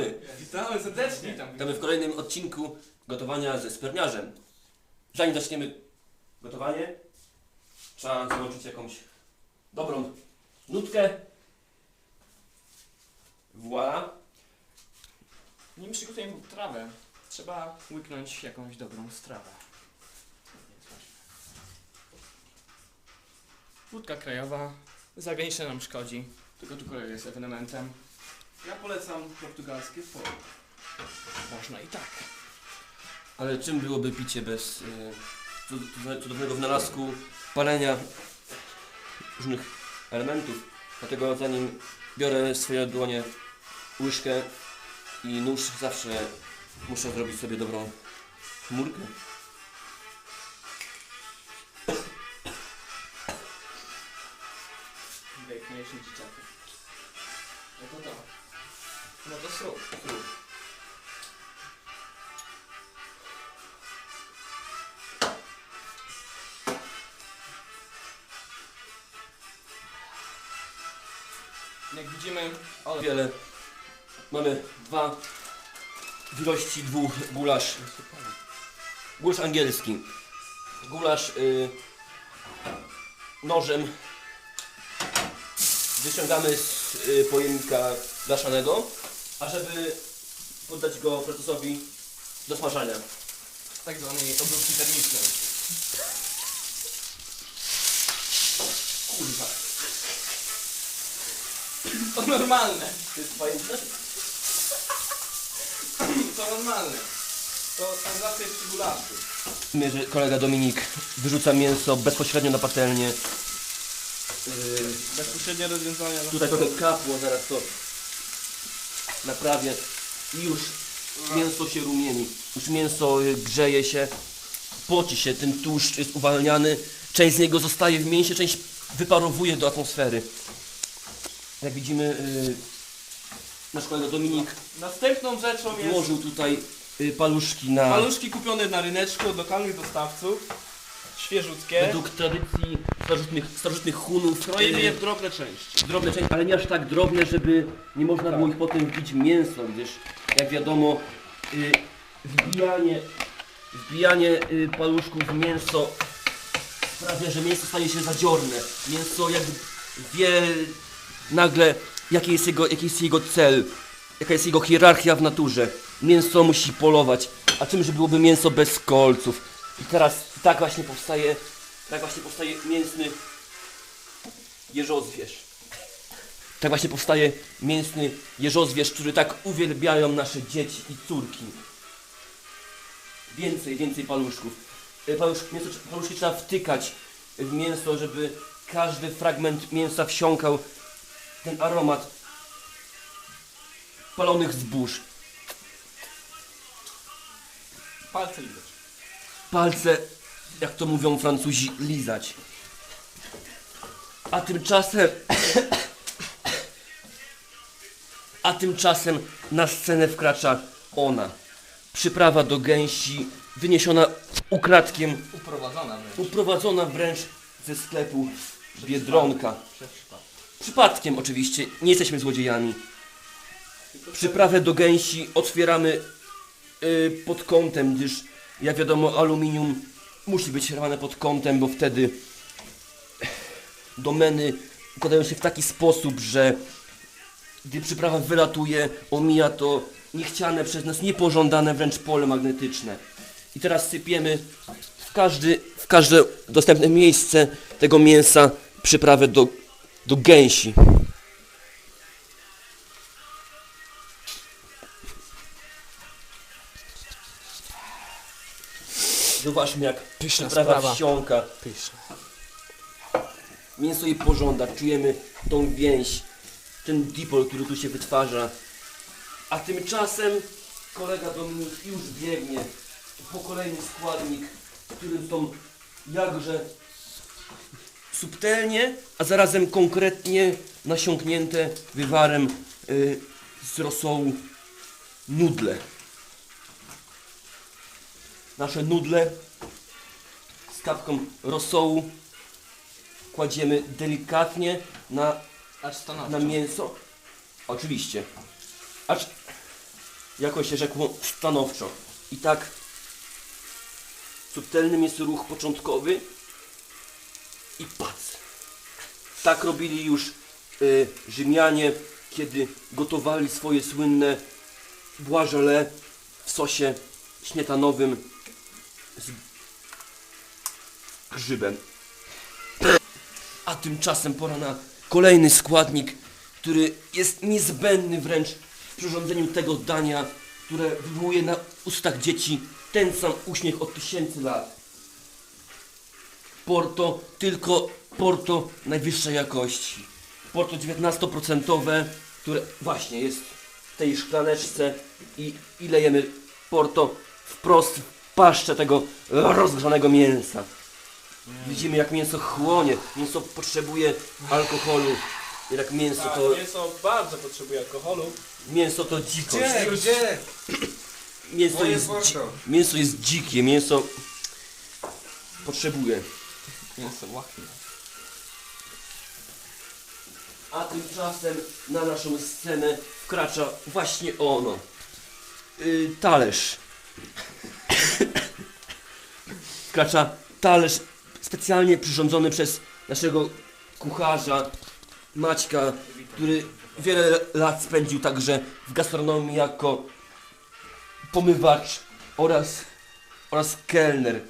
Witamy! Witamy serdecznie. Witam. Witamy w kolejnym odcinku gotowania ze sperniarzem. Zanim zaczniemy gotowanie, trzeba załączyć jakąś dobrą nutkę. Voila. Nim przygotujemy trawę, trzeba łyknąć jakąś dobrą strawę. Wódka krajowa za granicę nam szkodzi, tylko tu kolej jest ewenementem. Ja polecam portugalskie polo. Można i tak. Ale czym byłoby picie bez y, cud- cud- cudownego wynalazku palenia różnych elementów? Dlatego zanim biorę w swoje dłonie łyżkę i nóż, zawsze muszę zrobić sobie dobrą chmurkę. Najpiękniejszy dzieciaku. No to to. No to. Jak widzimy, ale Wiele. Mamy dwa w ilości dwóch gulasz. Gulasz angielski. Gulasz y, nożem wyciągamy z y, pojemnika blaszanego, a żeby poddać go procesowi do smażania. tak zwanej obróbki termicznej. Kurwa. To normalne. To jest pajęczne? To normalne. To jest przy gulaszu. Że kolega Dominik wyrzuca mięso bezpośrednio na patelnię. Yy, Bezpośrednie rozwiązania. na- Tutaj trochę kapło, zaraz to naprawię. I już mięso się rumieni. Już mięso y, grzeje się, poci się, ten tłuszcz jest uwalniany. Część z niego zostaje w mięsie, część wyparowuje do atmosfery. Jak widzimy, y, nasz kolega Dominik Następną rzeczą jest włożył tutaj y, paluszki na... paluszki kupione na ryneczku od lokalnych dostawców. Świeżutkie. Według tradycji starożytnych, starożytnych Hunów Kroimy y, je w drobne części. drobne części, ale nie aż tak drobne, żeby nie można było ich potem wbić mięso, gdyż jak wiadomo y, wbijanie, wbijanie y, paluszków w mięso sprawia, że mięso staje się zadziorne. Mięso jakby wie nagle jaki jest jego, jaki jest jego cel, jaka jest jego hierarchia w naturze. Mięso musi polować, a czymże byłoby mięso bez kolców? I teraz tak właśnie powstaje, tak właśnie powstaje mięsny jeżozwierz. Tak właśnie powstaje mięsny jeżozwierz, który tak uwielbiają nasze dzieci i córki. Więcej, więcej paluszków. E, Palusz, mięso, paluszki trzeba wtykać w mięso, żeby każdy fragment mięsa wsiąkał ten aromat palonych zbóż. Palce lizać. Palce, jak to mówią Francuzi, lizać. A tymczasem. A tymczasem na scenę wkracza ona. Przyprawa do gęsi, wyniesiona ukradkiem, Uprowadzona wręcz. uprowadzona wręcz ze sklepu Biedronka. Przypadkiem oczywiście, nie jesteśmy złodziejami. Przyprawę do gęsi otwieramy y, pod kątem, gdyż jak wiadomo aluminium musi być rwane pod kątem, bo wtedy domeny układają się w taki sposób, że gdy przyprawa wylatuje, omija to niechciane przez nas, niepożądane wręcz pole magnetyczne. I teraz sypiemy w, każdy, w każde dostępne miejsce tego mięsa przyprawę do, do gęsi. Zobaczmy jak Pyszna przyprawa sprawa. wsiąka. Pyszne. Mięso jej pożąda, czujemy tą więź, ten dipol, który tu się wytwarza. A tymczasem kolega Dominik już biegnie po kolejny składnik, którym są jakże subtelnie, a zarazem konkretnie nasiąknięte wywarem y, z rosołu nudle. Nasze nudle kapką rosołu kładziemy delikatnie na, Aż stanowczo. na mięso. Oczywiście. Acz jakoś się rzekło stanowczo. I tak subtelnym jest ruch początkowy i pac. Tak robili już y, Rzymianie, kiedy gotowali swoje słynne błażole w sosie śmietanowym z grzybem. A tymczasem pora na kolejny składnik, który jest niezbędny wręcz w przyrządzeniu tego dania, które wywołuje na ustach dzieci ten sam uśmiech od tysięcy lat. Porto, tylko Porto najwyższej jakości. Porto 19%, które właśnie jest w tej szklaneczce i, i lejemy Porto wprost w paszczę tego rozgrzanego mięsa. Widzimy jak mięso chłonie, mięso potrzebuje alkoholu. Jak mięso Tak, to, mięso bardzo potrzebuje alkoholu. mięso to dzikość. gdzie? Mięso Moje jest, dzi- mięso jest dzikie, mięso potrzebuje. Mięso łachnie. A tymczasem na naszą scenę wkracza właśnie ono. Yy, talerz. wkracza talerz specjalnie przyrządzony przez naszego kucharza Maćka, który wiele lat spędził także w gastronomii jako pomywacz oraz, oraz kelner.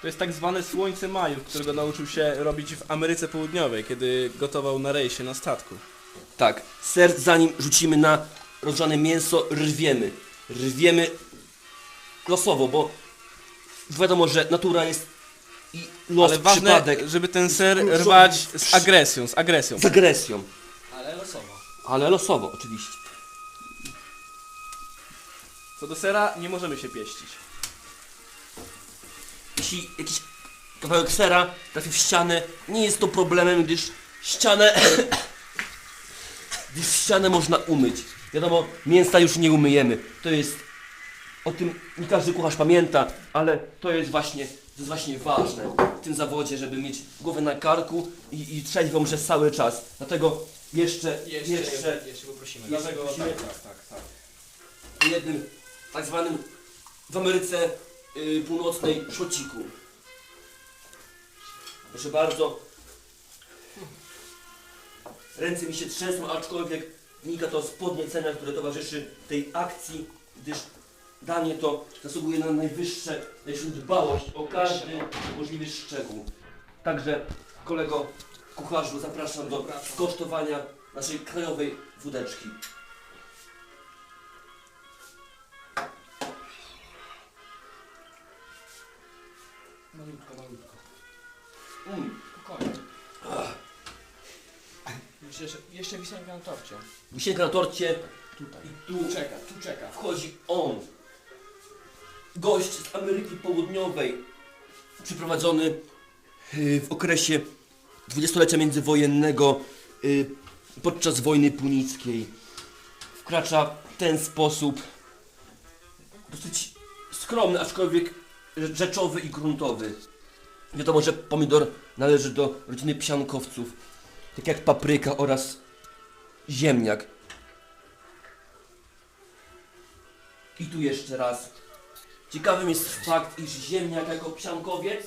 To jest tak zwane słońce maju, którego nauczył się robić w Ameryce Południowej, kiedy gotował na rejsie na statku. Tak, ser zanim rzucimy na rozgrzane mięso, rwiemy. Rwiemy losowo, bo wiadomo, że natura jest i los, Ale ważne, przypadek żeby ten ser rwać z agresją, z agresją. z agresją. Ale losowo. Ale losowo oczywiście. Co do sera nie możemy się pieścić. Jeśli jakiś kawałek sera trafi w ścianę, nie jest to problemem, gdyż ścianę gdyż ścianę można umyć. Wiadomo, mięsa już nie umyjemy. To jest o tym nie każdy kucharz pamięta, ale to jest właśnie to jest właśnie ważne w tym zawodzie, żeby mieć głowę na karku i, i trzeźwą przez cały czas. Dlatego jeszcze, jeszcze, jeszcze, jeszcze poprosimy. Dlatego Musimy- tak, tak, tak, tak. jednym tak zwanym w Ameryce y, Północnej szociku. Proszę bardzo. Ręce mi się trzęsą, aczkolwiek wynika to z podniecenia, które towarzyszy tej akcji, gdyż danie to zasługuje na najwyższe, najwyższą dbałość o każdy możliwy szczegół. Także kolego kucharzu zapraszam do Zapraszam. skosztowania naszej krajowej wódeczki. Malutko, malutko. Mm. Spokojnie. Jeszcze, jeszcze wisienka na torcie. Wisienka na torcie Tutaj. i Tu czeka, tu czeka. wchodzi on. Gość z Ameryki Południowej, przyprowadzony y, w okresie dwudziestolecia międzywojennego y, podczas wojny punickiej. Wkracza w ten sposób dosyć skromny, aczkolwiek rzeczowy i gruntowy. Wiadomo, że pomidor należy do rodziny psiankowców, tak jak papryka oraz ziemniak. I tu jeszcze raz. Ciekawym jest fakt, iż ziemniak jako psiankowiec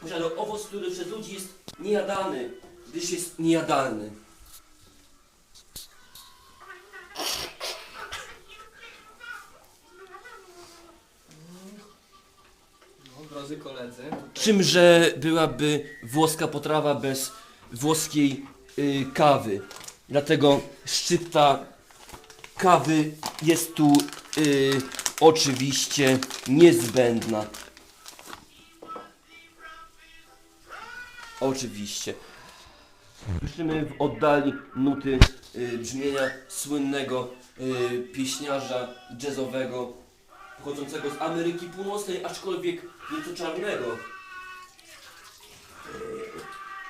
posiada owoc, który przez ludzi jest niejadany, gdyż jest niejadalny. Drodzy koledzy. Czymże byłaby włoska potrawa bez włoskiej y, kawy? Dlatego szczypta kawy jest tu y, oczywiście niezbędna. Oczywiście. Słyszymy w oddali nuty y, brzmienia słynnego y, pieśniarza jazzowego pochodzącego z Ameryki Północnej, aczkolwiek nieco czarnego. Y,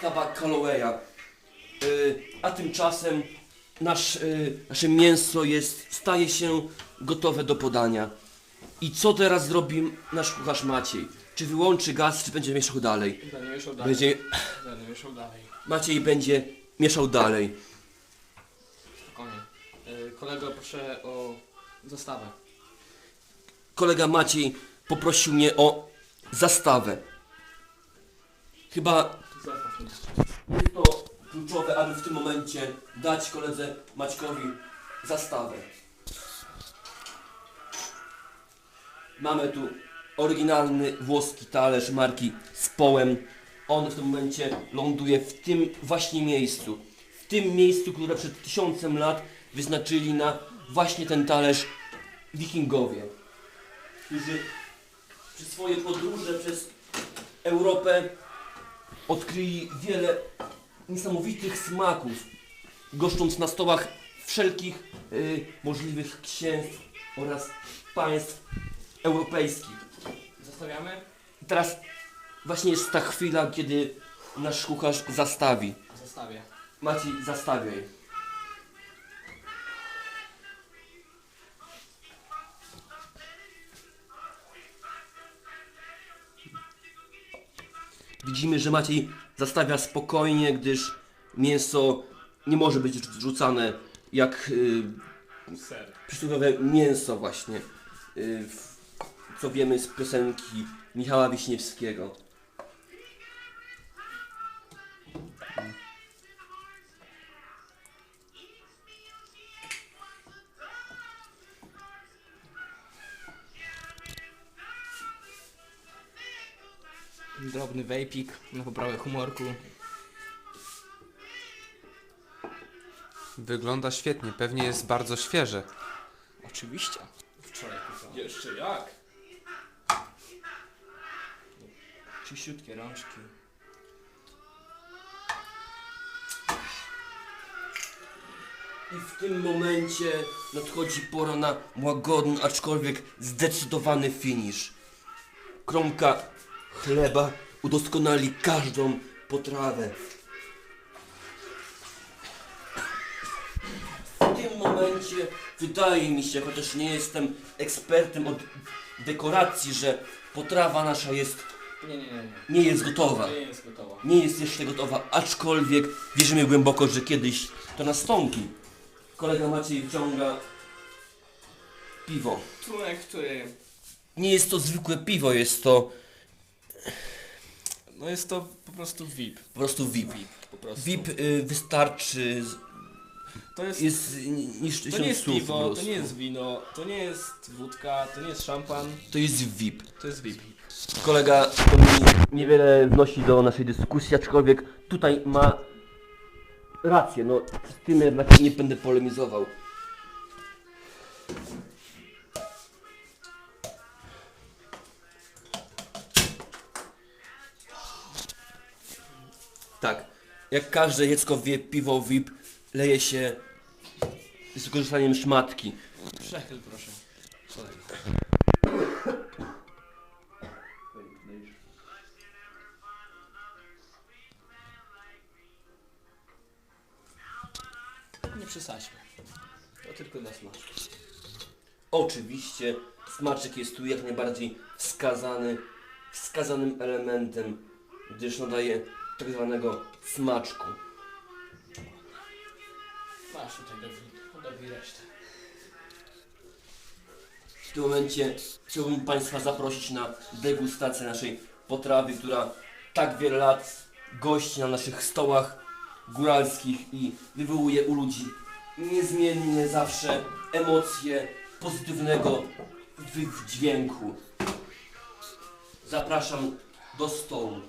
Kaba Callowaya. Y, a tymczasem nasz, y, nasze mięso jest, staje się gotowe do podania. I co teraz zrobi nasz kucharz Maciej? Czy wyłączy gaz, czy będzie mieszał dalej? Będę mieszał dalej. Będzie, Będę mieszał dalej. Maciej będzie mieszał dalej. Spokojnie. Yy, kolego, proszę o Zastawę. Kolega Maciej poprosił mnie o zastawę. Chyba Zastaw mi. jest to kluczowe, aby w tym momencie dać koledze Maćkowi zastawę. Mamy tu oryginalny włoski talerz marki Społem. On w tym momencie ląduje w tym właśnie miejscu. W tym miejscu, które przed tysiącem lat wyznaczyli na właśnie ten talerz wikingowie, którzy przez swoje podróże przez Europę odkryli wiele niesamowitych smaków, goszcząc na stołach wszelkich y, możliwych księstw oraz państw europejskich. Zostawiamy? Teraz właśnie jest ta chwila, kiedy nasz kucharz zastawi. Zostawię. Maciej, zastawiaj. Widzimy, że Maciej zastawia spokojnie, gdyż mięso nie może być rzucane jak y, Ser. przysłowiowe mięso właśnie, y, w, co wiemy z piosenki Michała Wiśniewskiego. Wejpik na poprawę humorku. Wygląda świetnie, pewnie jest bardzo świeże. Oczywiście. Wczoraj kupiłem. Jeszcze jak? Czyściutkie rączki. I w tym momencie nadchodzi pora na łagodny, aczkolwiek zdecydowany finish. Kromka chleba udoskonali każdą potrawę. W tym momencie wydaje mi się, chociaż nie jestem ekspertem od dekoracji, że potrawa nasza jest, Nie, nie, nie, nie. nie jest gotowa. Nie jest gotowa. Nie jest jeszcze gotowa, aczkolwiek wierzymy głęboko, że kiedyś to nastąpi. Kolega Maciej wciąga piwo. Trunek, który... Nie jest to zwykłe piwo, jest to No jest to po prostu VIP. po prostu VIP. Po prostu. VIP y, wystarczy, z- To jest, jest y, niż to tysiąc nie jest słów po piwo, to prostu. nie jest wino, to nie jest wódka, to nie jest szampan, To jest VIP. to jest VIP. Kolega to mi niewiele wnosi do naszej dyskusji, aczkolwiek tutaj ma rację, no z tym jednak nie będę polemizował. Jak każde dziecko wie, piwo VIP leje się z wykorzystaniem szmatki. Przechyl proszę. Nie przesadźmy. To tylko dla smaku. Oczywiście smaczek jest tu jak najbardziej wskazany, wskazanym elementem, gdyż nadaje tak zwanego smaczku. Masz tutaj do resztę. W tym momencie chciałbym Państwa zaprosić na degustację naszej potrawy, która tak wiele lat gości na naszych stołach góralskich i wywołuje u ludzi niezmiennie zawsze emocje pozytywnego wy- dźwięku. Zapraszam do stołu.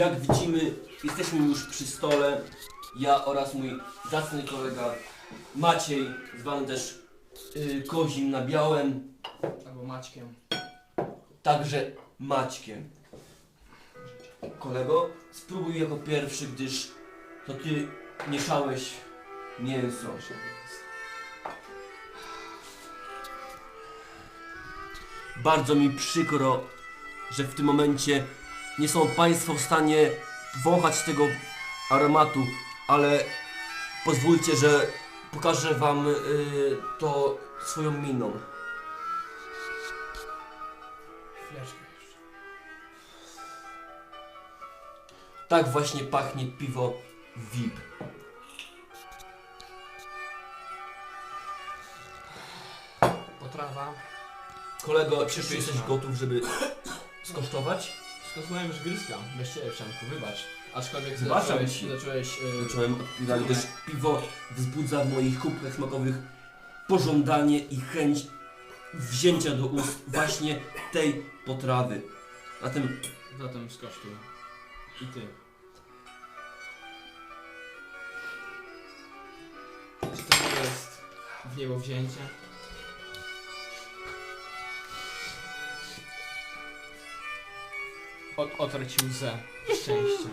Jak widzimy, jesteśmy już przy stole. Ja oraz mój zacny kolega Maciej, zwany też y, Kozim na białym, Albo Maćkiem. także Maćkiem. Kolego, spróbuj jako pierwszy, gdyż to ty mieszałeś mięso. Bardzo mi przykro, że w tym momencie nie są Państwo w stanie wąchać tego aromatu, ale pozwólcie, że pokażę Wam y, to swoją miną. Chwileczkę jeszcze. Tak właśnie pachnie piwo VIP. Potrawa. Kolego, czy jesteś gotów, żeby skosztować? Skosowałem już gryzka. Bez ciebie, Przemku, wybacz. Aczkolwiek Wybaczam zacząłeś, ci. zacząłeś yy, Zacząłem od piwa, gdyż piwo wzbudza w moich kubkach smakowych pożądanie i chęć wzięcia do ust właśnie tej potrawy. Zatem zatem skosztuj. I ty. Czy to nie jest w niebo wzięcie? Ot otarć łzę szczęścia.